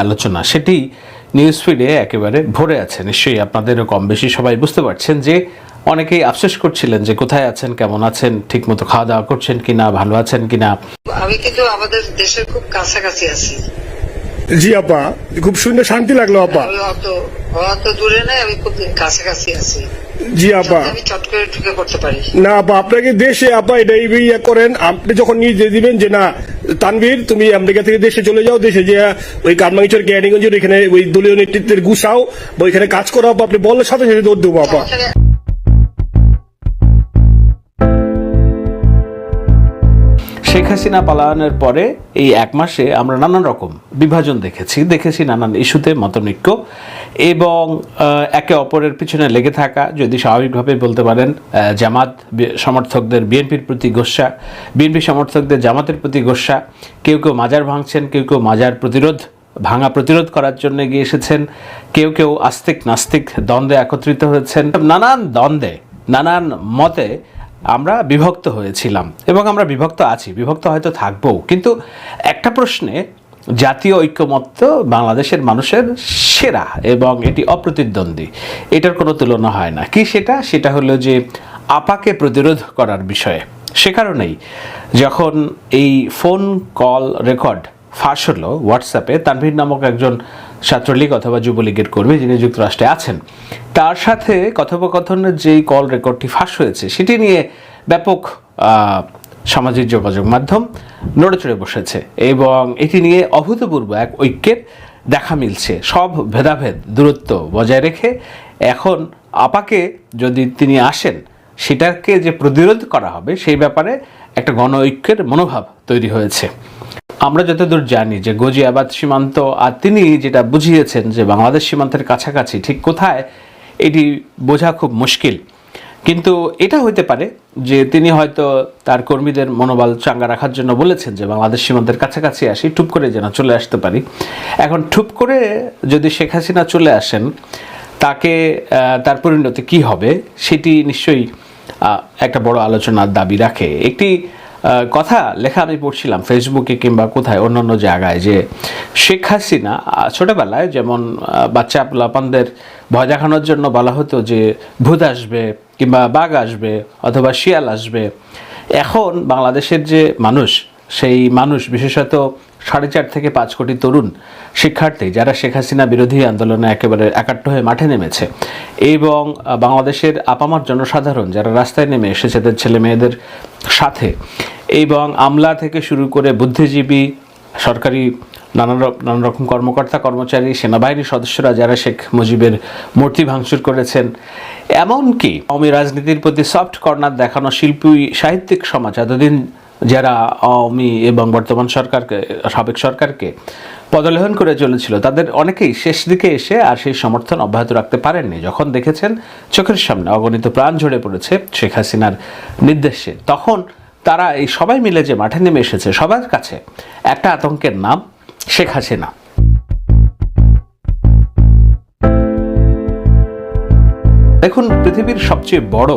আলোচনা, সেটি নিউজ ফিডে একেবারে ভরে আছে। নিশ্চয়ই আপনাদেরও কম বেশি সবাই বুঝতে পারছেন যে অনেকেই আফসোস করছিলেন যে কোথায় আছেন, কেমন আছেন ঠিক মতো খাওয়া দাওয়া করছেন কিনা, ভালো আছেন কিনা। আমি কিন্তু আমাদের দেশের খুব কাছাকাছি আছি। জি আপা। খুব শুনে শান্তি লাগল আপা। অত অত দূরে নাই আমি খুব কাছাকাছি আছি। জি আপা। না আপা আপনাকে দেশে আপা এটা ইয়ে করেন আপনি যখন নিজে দিবেন যে না তানভীর তুমি আমেরিকা থেকে দেশে চলে যাও দেশে যে ওই কারমাঙ্গিচর গ্যানিগঞ্জের এখানে ওই দলীয় নেতৃত্বের গুছাও বা ওইখানে কাজ করো আপা আপনি বললে সাথে সাথে দৌড় দেবো আপা। শেখ হাসিনা পালায়নের পরে এই এক মাসে আমরা নানান রকম বিভাজন দেখেছি। দেখেছি নানান ইস্যুতে মতনৈক্য এবং একে অপরের পিছনে লেগে থাকা, যদি স্বাভাবিকভাবে বলতে পারেন জামাত সমর্থকদের বিএনপির প্রতি গোসা, বিএনপি সমর্থকদের জামাতের প্রতি গোসা, কেউ কেউ মাজার ভাঙছেন, কেউ কেউ মাজার প্রতিরোধ, ভাঙা প্রতিরোধ করার জন্য এগিয়ে এসেছেন, কেউ কেউ আস্তিক নাস্তিক দ্বন্দ্বে একত্রিত হয়েছেন। নানান দ্বন্দ্বে, নানান মতে আমরা বিভক্ত হয়েছিলাম এবং আমরা বিভক্ত আছি, বিভক্ত হয়তো থাকব কিন্তু একটা প্রশ্নে জাতীয় ঐক্যমত্য বাংলাদেশের মানুষের সেরা এবং এটি অপ্রতিদ্বন্দ্বী, এটার কোনো তুলনা হয় না। কি সেটা? সেটা হলো যে আপাকে প্রতিরোধ করার বিষয়ে। সে কারণেই যখন এই ফোন কল রেকর্ড ফাঁস হলো হোয়াটসঅ্যাপে, তানভীর নামক একজন ছাত্রলীগ অথবা যুবলীগের কর্মী যিনি যুক্তরাষ্ট্রে আছেন, তার সাথে কথোপকথনের যেই কল রেকর্ডটি ফাঁস হয়েছে, সেটি নিয়ে ব্যাপক সামাজিক যোগাযোগ মাধ্যম নড়েচড়ে বসেছে এবং এটি নিয়ে অভূতপূর্ব এক ঐক্যের দেখা মিলছে। সব ভেদাভেদ, দূরত্ব বজায় রেখে এখন আপাকে যদি তিনি আসেন, সেটাকে যে প্রতিরোধ করা হবে, সেই ব্যাপারে একটা গণ ঐক্যের মনোভাব তৈরি হয়েছে। আমরা যতদূর জানি যে গজিয়াবাদ সীমান্ত, আর তিনি যেটা বুঝিয়েছেন যে বাংলাদেশ সীমান্তের কাছাকাছি, ঠিক কোথায়, এটি বোঝা খুব মুশকিল। কিন্তু এটা হইতে পারে যে তিনি হয়তো তার কর্মীদের মনোবল চাঙ্গা রাখার জন্য বলেছেন যে বাংলাদেশ সীমান্তের কাছাকাছি আসি, টুপ করে যেন চলে আসতে পারি। এখন টুপ করে যদি শেখ হাসিনা চলে আসেন, তাকে তার পরিণতি কি হবে, সেটি নিশ্চয়ই একটা বড় আলোচনার দাবি রাখে। একটি কথা লেখা আমি পড়ছিলাম ফেসবুকে কিংবা কোথায় অন্যান্য জায়গায় যে শেখ হাসিনা ছোটোবেলায় যেমন বাচ্চা লাপানদের ভয় দেখানোর জন্য বলা হতো যে ভূত আসবে কিংবা বাঘ আসবে অথবা শিয়াল আসবে। এখন বাংলাদেশের যে মানুষ, সেই মানুষ, বিশেষত সাড়ে চার থেকে পাঁচ কোটি তরুণ শিক্ষার্থী যারা শেখ হাসিনা বিরোধী আন্দোলনে একেবারে একাট্ট হয়ে মাঠে নেমেছে এবং বাংলাদেশের আপামার জনসাধারণ যারা রাস্তায় নেমে এসেছে তাদের ছেলে মেয়েদের সাথে এবং আমলা থেকে শুরু করে বুদ্ধিজীবী, সরকারি নানা র- নানা রকম কর্মকর্তা, কর্মচারী, সেনাবাহিনীর সদস্যরা যারা শেখ মুজিবের মূর্তি ভাঙচুর করেছেন, এমনকি আওয়ামী রাজনীতির প্রতি সফট কর্নার দেখানো শিল্পী, সাহিত্যিক সমাজ, এতদিন যারা আওয়ামী এবং বর্তমান সরকারকে, সাবেক সরকারকে পদলেহন করে চলেছিল। তাদের অনেকেই শেষ দিকে এসে আর সেই সমর্থন অব্যাহত রাখতে পারেননি। যখন দেখেছেন চোখের সামনে অগণিত প্রাণ ঝরে পড়েছে শেখ হাসিনার নির্দেশে, তখন তারা এই সবাই মিলে যে মাঠে নেমে এসেছে, সবার কাছে একটা আতঙ্কের নাম শেখ হাসিনা। দেখুন, পৃথিবীর সবচেয়ে বড়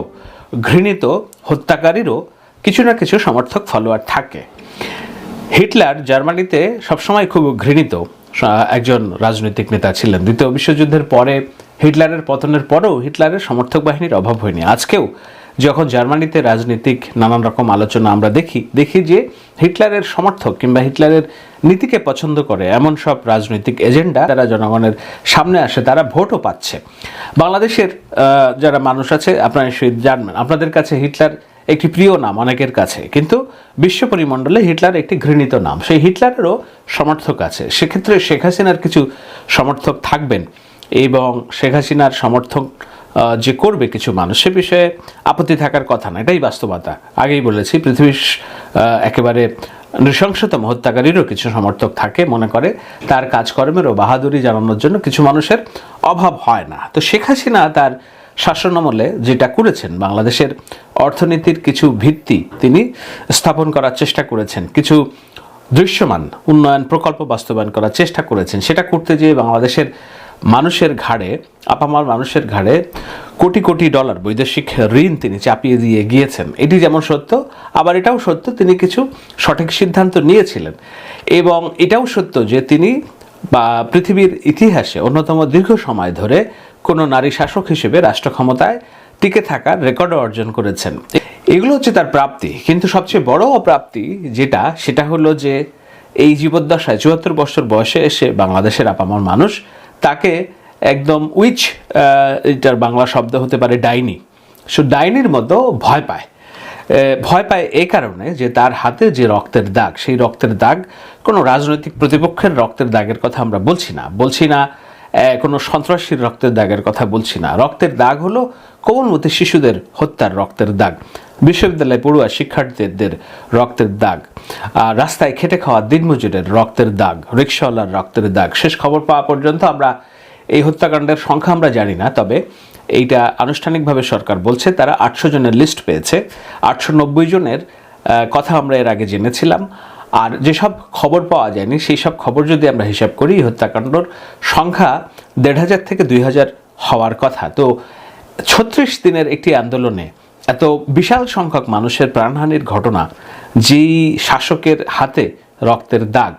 ঘৃণিত হত্যাকারীরও কিছু না কিছু সমর্থক ফলোয়ার থাকে। হিটলার জার্মানিতে সবসময় খুব ঘৃণিত একজন রাজনৈতিক নেতা ছিলেন। দ্বিতীয় বিশ্বযুদ্ধের পরে হিটলারের পতনের পরেও হিটলারের সমর্থক বাহিনীর অভাব হয়নি। আজকেও যখন জার্মানিতে রাজনৈতিক নানান রকম আলোচনা আমরা দেখি দেখি যে হিটলারের সমর্থক কিংবা হিটলারের নীতিকে পছন্দ করে এমন সব রাজনৈতিক এজেন্ডা যারা জনগণের সামনে আসে, তারা ভোটও পাচ্ছে। বাংলাদেশের যারা মানুষ আছে, আপনারা সেই জানবেন, আপনাদের কাছে হিটলার একটি প্রিয় নাম অনেকের কাছে, কিন্তু বিশ্ব পরিমণ্ডলে হিটলার একটি ঘৃণিত নাম। সেই হিটলারেরও সমর্থক আছে। সেক্ষেত্রে শেখ হাসিনার কিছু সমর্থক থাকবেন এবং শেখ হাসিনার সমর্থক যে করবে কিছু মানুষ, সে বিষয়ে আপত্তি থাকার কথা না। এটাই বাস্তবতা। আগেই বলেছি, পৃথিবীর একেবারে নৃশংসতম হত্যাকারীরও কিছু সমর্থক থাকে, মনে করে। তার কাজকর্মেরও বাহাদুরি জানানোর জন্য কিছু মানুষের অভাব হয় না। তো শেখ হাসিনা তার শাসনামলে যেটা করেছেন, বাংলাদেশের অর্থনীতির কিছু ভিত্তি তিনি স্থাপন করার চেষ্টা করেছেন, কিছু দৃশ্যমান উন্নয়ন প্রকল্প বাস্তবায়ন করার চেষ্টা করেছেন, সেটা করতে যেয়ে বাংলাদেশের মানুষের ঘাড়ে, আপামার মানুষের ঘাড়ে কোটি কোটি ডলার বৈদেশিক ঋণ তিনি চাপিয়ে দিয়ে গিয়েছেন। এটি যেমন সত্য, আবার এটাও সত্য, তিনি কিছু সঠিক সিদ্ধান্ত নিয়েছিলেন। এবং এটাও সত্য যে তিনি বা পৃথিবীর ইতিহাসে অন্যতম দীর্ঘ সময় ধরে কোনো নারী শাসক হিসেবে রাষ্ট্র ক্ষমতায় টিকে থাকার রেকর্ড অর্জন করেছেন। এগুলো হচ্ছে তার প্রাপ্তি। কিন্তু সবচেয়ে বড় অপ্রাপ্তি যেটা, সেটা হলো যে এই জীবদ্দশায় চুয়াত্তর বছর বয়সে এসে বাংলাদেশের আপামর মানুষ তাকে একদম উইচ এটার বাংলা শব্দ হতে পারে ডাইনি। সো ডাইনির মতো ভয় পায়। ভয় পায় এই কারণে যে তার হাতে যে রক্তের দাগ, সেই রক্তের দাগ কোনো রাজনৈতিক প্রতিপক্ষের রক্তের দাগের কথা আমরা বলছি না। বলছি না কোনো সন্ত্রাসীর রক্তের দাগের কথা বলছি না। রক্তের দাগ হলো কোমলমতি শিশুদের হত্যার রক্তের দাগ। বিশ্ববিদ্যালয়ে পড়ুয়া শিক্ষার্থীদের রক্তের দাগ। রাস্তায় খেটে খাওয়া দিনমজুরের রক্তের দাগ, রিক্সাওয়ালার রক্তের দাগ। শেষ খবর পাওয়া পর্যন্ত আমরা এই হত্যাকাণ্ডের সংখ্যা আমরা জানি না, তবে এইটা আনুষ্ঠানিকভাবে সরকার বলছে, তারা আটশো জনের লিস্ট পেয়েছে। আটশো নব্বই জনের কথা আমরা এর আগে জেনেছিলাম। আর যেসব খবর পাওয়া যায়নি, সেই সব খবর যদি আমরা হিসাব করি হত্যাকাণ্ডর সংখ্যা দেড় হাজার থেকে দুই হাজার হওয়ার কথা। তো ছত্রিশ দিনের একটি আন্দোলনে এত বিশাল সংখ্যক মানুষের প্রাণহানির ঘটনা, যেই শাসকের হাতে রক্তের দাগ,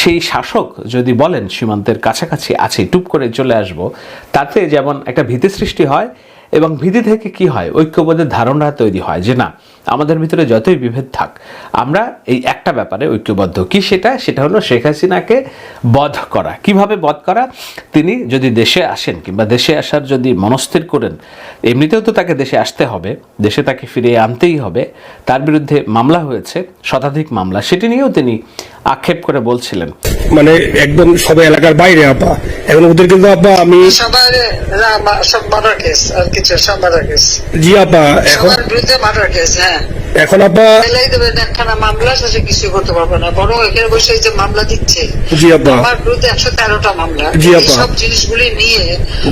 সেই শাসক যদি বলেন সীমান্তের কাছাকাছি আছে, টুপ করে চলে আসব, তাতে যেমন একটা ভীতি সৃষ্টি হয় এবং ভীতি থেকে কি হয়? ঐক্যবোধের ধারণা তৈরি হয় যে না আমাদের ভিতরে যতই বিভেদ থাক আমরা এই একটা ব্যাপারে ঐক্যবদ্ধ। কি সেটা? সেটা হলো শেখ হাসিনাকে বধ করা। কীভাবে বধ করা? তিনি যদি দেশে আসেন কিংবা দেশে আসার যদি মনস্থির করেন এমনিতেও তো তাকে দেশে আসতে হবে দেশে তাকে ফিরিয়ে আনতেই হবে। তার বিরুদ্ধে মামলা হয়েছে শতাধিক মামলা। সেটি নিয়েও তিনি আক্ষেপ করে বলছিলেন। মানে একদম সবাই এলাকার বাইরে আপা। এখন ওদের কিন্তু আপা আমি সব মার্ডার কেস আর কিছু সব মার্ডার কেস। জি আপা এখন বিরুদ্ধে মার্ডার কেস হ্যাঁ। এখন আপা একখানা মামলা শেষে কিছু করতে পারবে না। বরং এখানে বসে যে মামলা দিচ্ছে জি আপা। আমার বিরুদ্ধে একশো তেরোটা মামলা। জি, আপা। সব জিনিসগুলি নিয়ে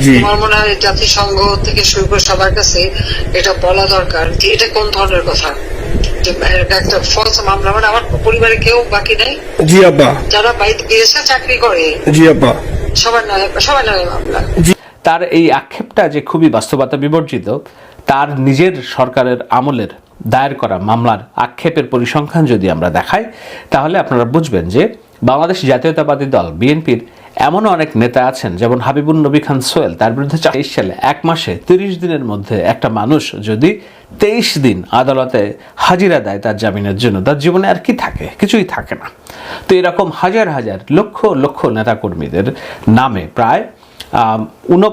জি। তোমার মনে হয় জাতিসংঘ থেকে শুরু করে সবার কাছে এটা বলা দরকার যে এটা কোন ধরনের কথা? একটা ফলস মামলা মানে আমার পরিবারে কেউ বাকি নেই? জি আপা। যারা বাইরে বিদেশে চাকরি করে। জি আপা। সবার নামে সবার নামে মামলা। তার এই আক্ষেপটা যে খুবই বাস্তবতা বিবর্জিত তার নিজের সরকারের আমলের দায়ের করা মামলার আক্ষেপের পরিসংখ্যান যদি আমরা দেখাই, তাহলে আপনারা বুঝবেন যে বাংলাদেশ জাতীয়তাবাদী দল, বিএনপির এমনও অনেক নেতা আছেন, যেমন হাবিবুল নবী খান সোয়েল তার বিরুদ্ধে তেইশ সালে এক মাসে তিরিশ দিনের মধ্যে একটা মানুষ যদি তেইশ দিন আদালতে হাজিরা দেয় তার জামিনের জন্য, তার জীবনে আর কি থাকে? কিছুই থাকে না। তো এরকম হাজার হাজার, লক্ষ লক্ষ নেতাকর্মীদের নামে প্রায় উন-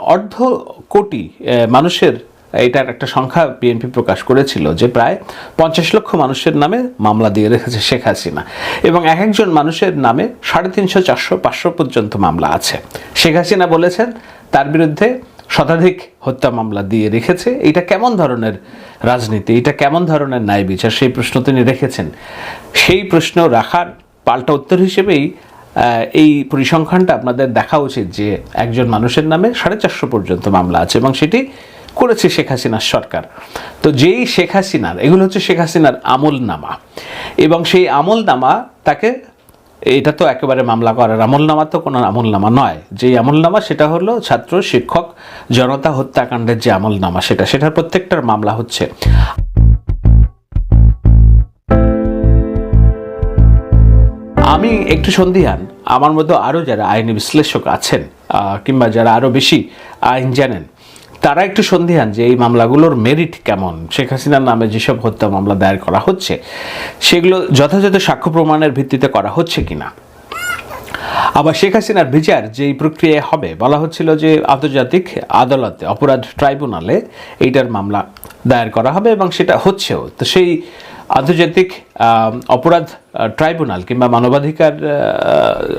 অর্ধ কোটি মানুষের এটার একটা সংখ্যা বিএনপি প্রকাশ করেছিল যে প্রায় পঞ্চাশ লক্ষ মানুষের নামে মামলা দিয়ে রেখেছে শেখ হাসিনা। এবং এক একজন মানুষের নামে সাড়ে তিনশো, চারশো, পাঁচশো পর্যন্ত মামলা আছে। শেখ হাসিনা বলেছেন, তার বিরুদ্ধে শতাধিক হত্যা মামলা দিয়ে রেখেছে। এটা কেমন ধরনের রাজনীতি? এটা কেমন ধরনের ন্যায় বিচার? সেই প্রশ্ন তিনি রেখেছেন। সেই প্রশ্ন রাখার পাল্টা উত্তর হিসেবেই এই পরিসংখ্যানটা আপনাদের দেখা উচিত যে একজন মানুষের নামে সাড়ে চারশো পর্যন্ত মামলা আছে এবং সেটি করেছে শেখ হাসিনার সরকার। তো যেই শেখ হাসিনার, এগুলো হচ্ছে শেখ হাসিনার আমল নামা এবং সেই আমল নামা তাকে, এটা তো একেবারে মামলা করার আমলনামা তো কোনো আমলনামা নয়। যেই আমলনামা সেটা হলো ছাত্র, শিক্ষক, জনতা হত্যাকাণ্ডের যে আমলনামা সেটা, সেটার প্রত্যেকটার মামলা হচ্ছে। আমি একটু সন্দিহান আমার মতো আরও যারা আইনি বিশ্লেষক আছেন কিংবা যারা আরও বেশি আইন জানেন তারা একটু সন্ধিহান যে এই মামলাগুলোর মেরিট কেমন? শেখ হাসিনার নামে যেসব হত্যা মামলা দায়ের করা হচ্ছে, সেগুলো যথাযথ সাক্ষ্য প্রমাণের ভিত্তিতে করা হচ্ছে কিনা? আবার শেখ হাসিনার বিচার যেই প্রক্রিয়ায় হবে, বলা হচ্ছিল যে আন্তর্জাতিক আদালতে, অপরাধ ট্রাইব্যুনালে এইটার মামলা দায়ের করা হবে এবং সেটা হচ্ছেও। তো সেই আন্তর্জাতিক অপরাধ ট্রাইব্যুনাল কিংবা মানবাধিকার আহ,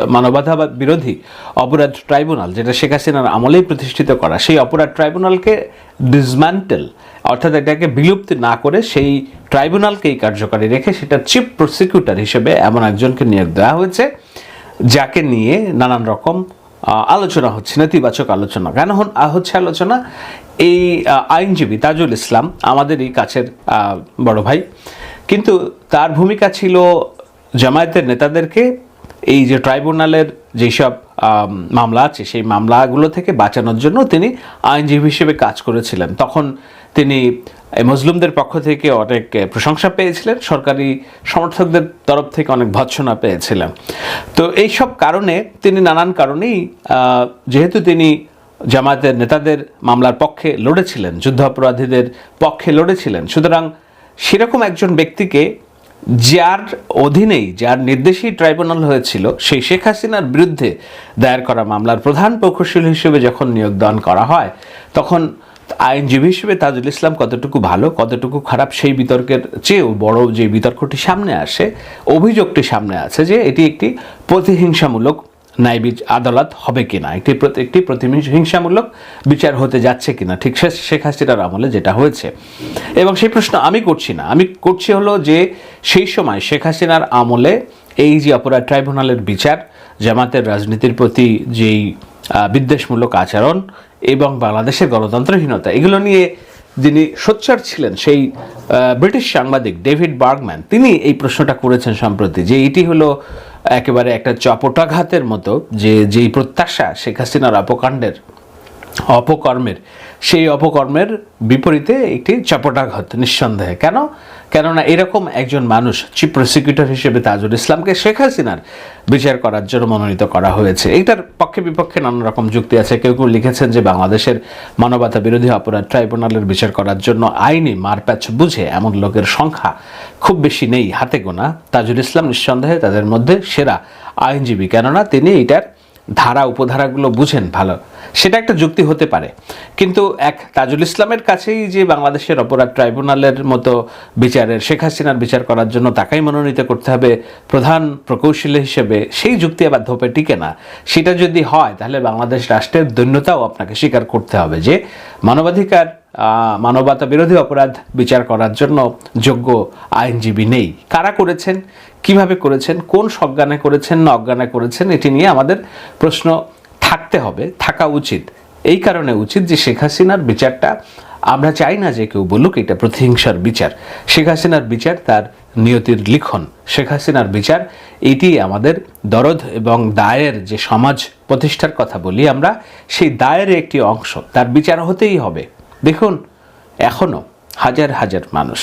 মানবাধিকার বিরোধী অপরাধ ট্রাইব্যুনাল যেটা শেখ হাসিনার আমলেই প্রতিষ্ঠিত করা সেই অপরাধ ট্রাইব্যুনালকে ডিসম্যান্টেল অর্থাৎ এটাকে বিলুপ্ত না করে সেই ট্রাইব্যুনালকেই কার্যকারী রেখে সেটা চিফ প্রসিকিউটর হিসেবে এমন একজনকে নিয়োগ দেওয়া হয়েছে যাকে নিয়ে নানান রকম আলোচনা হচ্ছে নেতিবাচক আলোচনা। কেন হচ্ছে আলোচনা? এই আইনজীবী তাজুল ইসলাম আমাদের এই কাছের বড় ভাই কিন্তু তার ভূমিকা ছিল জামায়াতের নেতাদেরকে, এই যে ট্রাইব্যুনালের যেসব মামলা আছে, সেই মামলাগুলো থেকে বাঁচানোর জন্য তিনি আইনজীবী হিসেবে কাজ করেছিলেন। তখন তিনি এই মজলুমদের পক্ষ থেকে অনেক প্রশংসা পেয়েছিলেন, সরকারি সমর্থকদের তরফ থেকে অনেক ভৎসনা পেয়েছিলেন। তো এই সব কারণে তিনি নানান কারণেই যেহেতু তিনি জামায়াতের নেতাদের মামলার পক্ষে লড়েছিলেন, যুদ্ধাপরাধীদের পক্ষে লড়েছিলেন, সুতরাং সেরকম একজন ব্যক্তিকে যার অধীনেই, যার নির্দেশেই ট্রাইব্যুনাল হয়েছিল, সেই শেখ হাসিনার বিরুদ্ধে দায়ের করা মামলার প্রধান প্রকৌশলী হিসেবে যখন নিয়োগদান করা হয়, তখন আইনজীবী হিসেবে তাজুল ইসলাম কতটুকু ভালো, কতটুকু খারাপ, সেই বিতর্কের চেয়েও বড় যে বিতর্কটি সামনে আসে, অভিযোগটি সামনে আছে যে এটি একটি প্রতিহিংসামূলক ন্যায় বিচ- আদালত হবে কিনা? একটি একটি প্রতিহিংসামূলক বিচার হতে যাচ্ছে কিনা? ঠিক শেখ হাসিনার আমলে যেটা হয়েছে। এবং সেই প্রশ্ন আমি করছি না। আমি করছি হলো যে সেই সময় শেখ হাসিনার আমলে এই যে অপরাধ ট্রাইব্যুনালের বিচার, জামাতের রাজনীতির প্রতি যেই বিদ্বেষমূলক আচরণ এবং বাংলাদেশের গণতন্ত্রহীনতা, এগুলো নিয়ে যিনি সোচ্চার ছিলেন সেই ব্রিটিশ সাংবাদিক ডেভিড বার্গম্যান, তিনি এই প্রশ্নটা করেছেন সম্প্রতি যে এটি হলো একেবারে একটা চপটাঘাতের মতো যে যেই প্রত্যাশা শেখ হাসিনার অপকাণ্ডের অপকর্মের সেই অপকর্মের বিপরীতে একটি চপটাঘাত, নিঃসন্দেহে। কেন? কেননা এরকম একজন মানুষ চিফ প্রসিকিউটর হিসেবে তাজুল ইসলামকে শেখ হাসিনার বিচার করার জন্য মনোনীত করা হয়েছে। এইটার পক্ষে বিপক্ষে নানা রকম যুক্তি আছে। কেউ কেউ লিখেছেন যে বাংলাদেশের মানবতা বিরোধী অপরাধ ট্রাইব্যুনালের বিচার করার জন্য আইনি মারপ্যাচ বুঝে এমন লোকের সংখ্যা খুব বেশি নেই, হাতে গোনা। তাজুল ইসলাম নিঃসন্দেহে তাদের মধ্যে সেরা আইনজীবী। কেননা তিনি এইটার ধারা উপধারাগুলো বুঝেন ভালো। সেটা একটা যুক্তি হতে পারে। কিন্তু এক তাজুল ইসলামের কাছেই যে বাংলাদেশের অপরাধ ট্রাইব্যুনালের মতো বিচারের, শেখ হাসিনার বিচার করার জন্য তাকেই মনোনীত করতে হবে প্রধান প্রকৌশলী হিসেবে, সেই যুক্তি আবার ধোপে টিকে না। সেটা যদি হয়, তাহলে বাংলাদেশ রাষ্ট্রের দৈন্যতাও আপনাকে স্বীকার করতে হবে যে মানবাধিকার মানবতা বিরোধী অপরাধ বিচার করার জন্য যোগ্য আইনজীবী নেই। কারা করেছেন? কীভাবে করেছেন, কোন সজ্ঞানে করেছেন, না অজ্ঞানে করেছেন, এটি নিয়ে আমাদের প্রশ্ন থাকতে হবে, থাকা উচিত। এই কারণে উচিত যে শেখ হাসিনার বিচারটা, আমরা চাই না যে কেউ বলুক এটা প্রতিহিংসার বিচার। শেখ হাসিনার বিচার তার নিয়তির লিখন। শেখ হাসিনার বিচার, এটি আমাদের দরদ এবং দায়ের যে সমাজ প্রতিষ্ঠার কথা বলি আমরা, সেই দায়ের একটি অংশ। তার বিচার হতেই হবে। দেখুন, এখনও হাজার হাজার মানুষ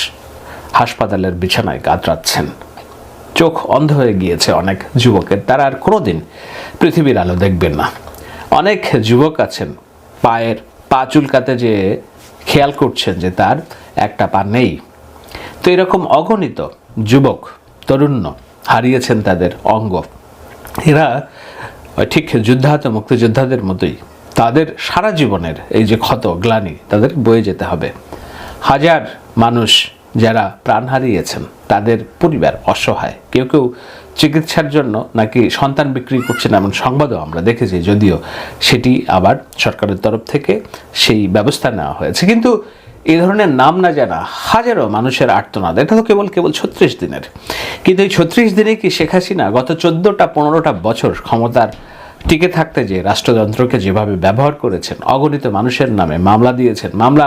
হাসপাতালের বিছানায় কাতরাচ্ছেন। চোখ অন্ধ হয়ে গিয়েছে অনেক যুবকের। তারা আর কোনোদিন পৃথিবীর আলো দেখবেন না। অনেক যুবক আছেন, পায়ের পা চুলকাতে যে খেয়াল করছেন যে তার একটা পা নেই। তো এরকম অগণিত যুবক তরুণ্য হারিয়েছেন তাদের অঙ্গ। এরা ঠিক যুদ্ধাহত, মুক্তিযোদ্ধাদের মতোই। তাদের সারা জীবনের এই যে ক্ষত, গ্লানি, তাদের বয়ে যেতে হবে। হাজার মানুষ যারা প্রাণ হারিয়েছেন, তাদের পরিবার অসহায়। কেউ কেউ চিকিৎসার জন্য নাকি সন্তান বিক্রি করছেন এমন সংবাদও আমরা দেখেছি, যদিও সেটি আবার সরকারের তরফ থেকে সেই ব্যবস্থা নেওয়া হয়েছে। কিন্তু এই ধরনের নাম না জানা হাজারো মানুষের আর্তনাদ, এটা তো কেবল কেবল ছত্রিশ দিনের। কিন্তু এই ছত্রিশ দিনে কি শেখ হাসিনা গত চোদ্দোটা, পনেরোটা বছর ক্ষমতার টিকে থাকতে যে রাষ্ট্রযন্ত্রকে যেভাবে ব্যবহার করেছেন, অগণিত মানুষের নামে মামলা দিয়েছেন, মামলা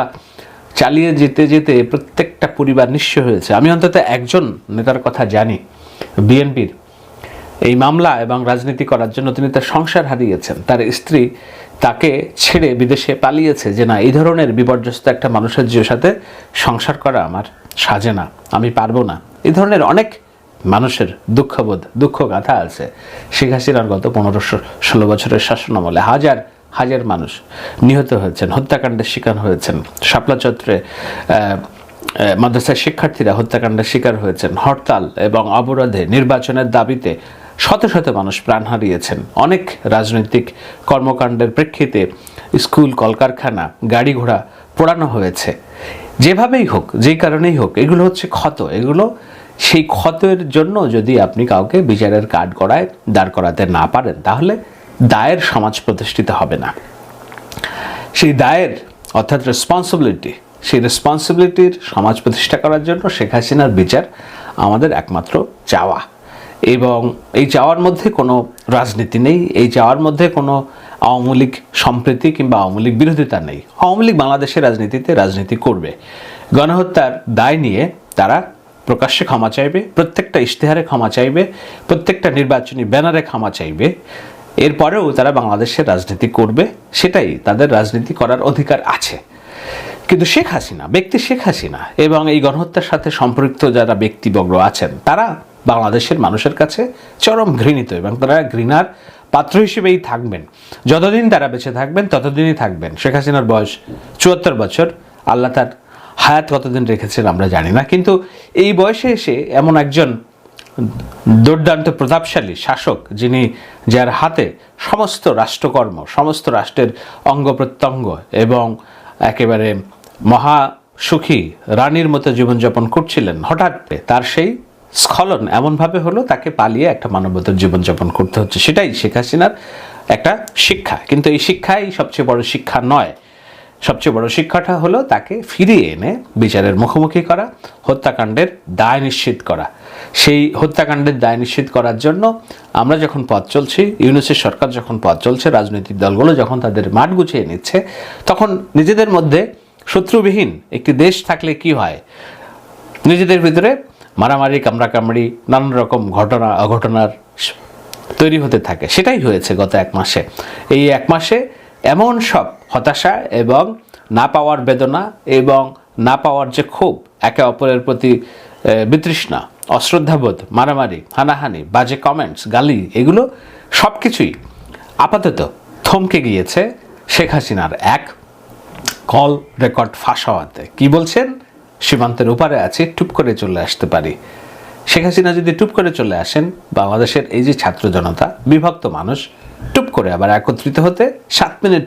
চালিয়ে যেতে যেতে প্রত্যেকটা পরিবার নিঃস্ব হয়েছে। আমি অন্তত একজন নেতার কথা জানি, বিএনপির। এই মামলা এবং রাজনীতি করার জন্য তিনি তার সংসার হারিয়েছেন। তার স্ত্রী তাকে ছেড়ে বিদেশে পালিয়েছে যে, না, এই ধরনের বিপর্যস্ত একটা মানুষের যে সাথে সংসার করা আমার সাজে না, আমি পারব না। এই ধরনের অনেক মানুষের দুঃখবোধ দুঃখ গাথা আছে। শেখ হাসিনার গত পনেরোশো ষোলো বছরের শাসন আমলে হাজার হাজার মানুষ, নিহত হয়েছেন, হত্যাকাণ্ডের শিকার হয়েছেন। শাপলা চত্রে মাদ্রাসার শিক্ষার্থীরা হত্যাকাণ্ডের শিকার হয়েছেন। হরতাল এবং অবরোধে নির্বাচনের দাবিতে শত শত মানুষ প্রাণ হারিয়েছেন। অনেক রাজনৈতিক কর্মকাণ্ডের প্রেক্ষিতে স্কুল, কলকারখানা গাড়ি ঘোড়া পোড়ানো হয়েছে। যেভাবেই হোক, যেই কারণেই হোক, এগুলো হচ্ছে ক্ষত। এগুলো সেই ক্ষতের জন্য যদি আপনি কাউকে বিচারের কার্ড গড়ায় দাঁড় করাতে না পারেন, তাহলে দায়ের সমাজ প্রতিষ্ঠিত হবে না। সেই দায়ের, অর্থাৎ রেসপন্সিবিলিটি সেই রেসপন্সিবিলিটির সমাজ প্রতিষ্ঠা করার জন্য শেখ হাসিনার বিচার আমাদের একমাত্র চাওয়া। এবং এই চাওয়ার মধ্যে কোনো রাজনীতি নেই, এই চাওয়ার মধ্যে কোনো আওয়ামী লীগ সম্প্রীতি কিংবা আওয়ামী লীগ বিরোধিতা নেই। আওয়ামী লীগ বাংলাদেশের রাজনীতিতে রাজনীতি করবে। গণহত্যার দায় নিয়ে তারা প্রকাশ্যে ক্ষমা চাইবে, প্রত্যেকটা ইশতেহারে ক্ষমা চাইবে, প্রত্যেকটা নির্বাচনী ব্যানারে ক্ষমা চাইবে। এরপরেও তারা বাংলাদেশের রাজনীতি করবে, সেটাই তাদের রাজনীতি করার অধিকার আছে। কিন্তু শেখ হাসিনা, ব্যক্তি শেখ হাসিনা এবং এই গণহত্যার সাথে সম্পৃক্ত যারা ব্যক্তিবর্গ আছেন, তারা বাংলাদেশের মানুষের কাছে চরম ঘৃণিত এবং তারা ঘৃণার পাত্র হিসেবেই থাকবেন। যতদিন তারা বেঁচে থাকবেন, ততদিনই থাকবেন। শেখ হাসিনার বয়স চুয়াত্তর বছর, আল্লাহ তার হায়াত কতদিন রেখেছেন আমরা জানি না। কিন্তু এই বয়সে এসে এমন একজন দুর্দান্ত প্রতাপশালী শাসক, যিনি যার হাতে সমস্ত রাষ্ট্রকর্ম, সমস্ত রাষ্ট্রের অঙ্গ প্রত্যঙ্গ এবং একেবারে মহা সুখী রানীর মতো জীবনযাপন করছিলেন। হঠাৎ তার সেই স্খলন এমনভাবে হলো, তাকে পালিয়ে একটা মানবতার জীবনযাপন করতে হচ্ছে। সেটাই শেখ হাসিনার একটা শিক্ষা। কিন্তু এই শিক্ষাই সবচেয়ে বড় শিক্ষা নয়। সবচেয়ে বড় শিক্ষাটা হলো তাকে ফিরিয়ে এনে বিচারের মুখোমুখি করা, হত্যাকাণ্ডের দায় নিশ্চিত করা। সেই হত্যাকাণ্ডের দায় নিশ্চিত করার জন্য আমরা যখন পথ চলছি, ইউনিসের সরকার যখন পথ চলছে, রাজনৈতিক দলগুলো যখন তাদের মাঠ গুছিয়ে নিচ্ছে, তখন নিজেদের মধ্যে শত্রুবিহীন একটি দেশ থাকলে কি হয়? নিজেদের ভিতরে মারামারি, কামড়াকামড়ি, নানান রকম ঘটনা, অঘটনার তৈরি হতে থাকে। সেটাই হয়েছে গত এক মাসে। এই এক মাসে এমন সব হতাশা এবং না পাওয়ার বেদনা এবং না পাওয়ার যে ক্ষোভ একে অপরের প্রতি বিতৃষ্ণা, অশ্রদ্ধাবোধ, মারামারি, হানাহানি, বাজে কমেন্টস গালি, এগুলো সব কিছুই আপাতত থমকে গিয়েছে শেখ হাসিনার এক কল রেকর্ড ফাঁস হওয়াতে। কি বলছেন? সীমান্তের ওপারে আছে, টুপ করে চলে আসতে পারি। শেখ হাসিনা যদি টুপ করে চলে আসেন, বাংলাদেশের এই যে ছাত্র জনতা, বিভক্ত মানুষ টুপ করে আবার একত্রিত হতে সাত মিনিট